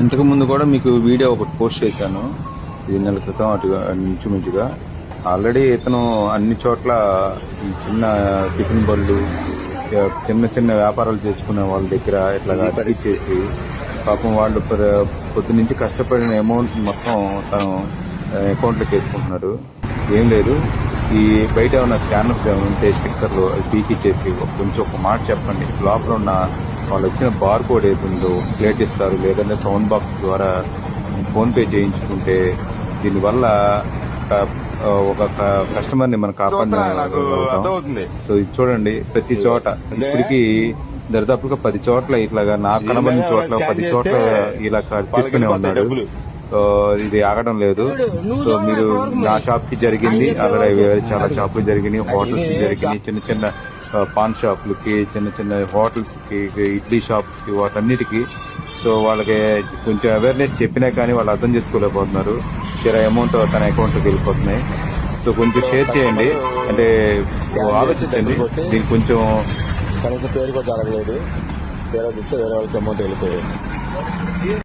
ఇంతకు ముందు కూడా మీకు వీడియో ఒకటి పోస్ట్ చేశాను. ఇది నెల క్రితం అటు ఇంచుమించుగా. ఆల్రెడీ ఇతను అన్ని చోట్ల ఈ చిన్న టిఫిన్ బళ్ళు చిన్న చిన్న వ్యాపారాలు చేసుకునే వాళ్ళ దగ్గర ఇట్లాగా తగ్గించేసి పాపం వాళ్ళు ప్ర- పొద్దు నుంచి కష్టపడిన అమౌంట్ మొత్తం తను అకౌంట్లోకి వేసుకుంటున్నాడు. ఏం లేదు. ఈ బయట ఉన్న స్కానర్స్ ఏమైనా ఉంటే స్టిక్కర్లు అవి పీకిచ్చేసి ఒక- కొంచెం ఒక మాట చెప్పండి. లోపల ఉన్న వాళ్ళు వచ్చిన బార్ కోడ్ ఏది ఉందో ప్లేట్ ఇస్తారు లేదంటే సౌండ్ బాక్స్ ద్వారా ఫోన్ పే చేయించుకుంటే దీనివల్ల ఒక- ఒక కస్టమర్ని మనం అర్థమవుతుంది. సో ఇది చూడండి ప్రతి చోట. ఇప్పటికి దరిదాపుగా పది చోట్ల ఇట్లాగా నాకు కనబడిన చోట్ల పది చోట్ల ఇలా తీసుకునే వాళ్ళకి ఉన్నాడు. ఇది ఆగడం లేదు. సో మీరు నా షాప్కి జరిగింది అలాగే వేరే చాలా షాపులు జరిగినాయి హోటల్స్ జరిగినాయి చిన్న చిన్న పాన్ షాపులకి చిన్న చిన్న హోటల్స్కి ఇడ్లీ షాప్స్కి వాటన్నిటికి. సో వాళ్ళకి కొంచెం అవేర్నెస్ చెప్పినా కానీ వాళ్ళు అర్థం చేసుకోలేకపోతున్నారు. తీరా అమౌంట్ తన అకౌంట్లోకి వెళ్ళిపోతున్నాయి. సో కొంచెం షేర్ చేయండి. అంటే ఆలోచించండి. దీనికి కొంచెం కనీసం పేరు కూడా జరగలేదు. పేరు చూస్తే వేరే వాళ్ళకి అమౌంట్ వెళ్ళిపోయాడు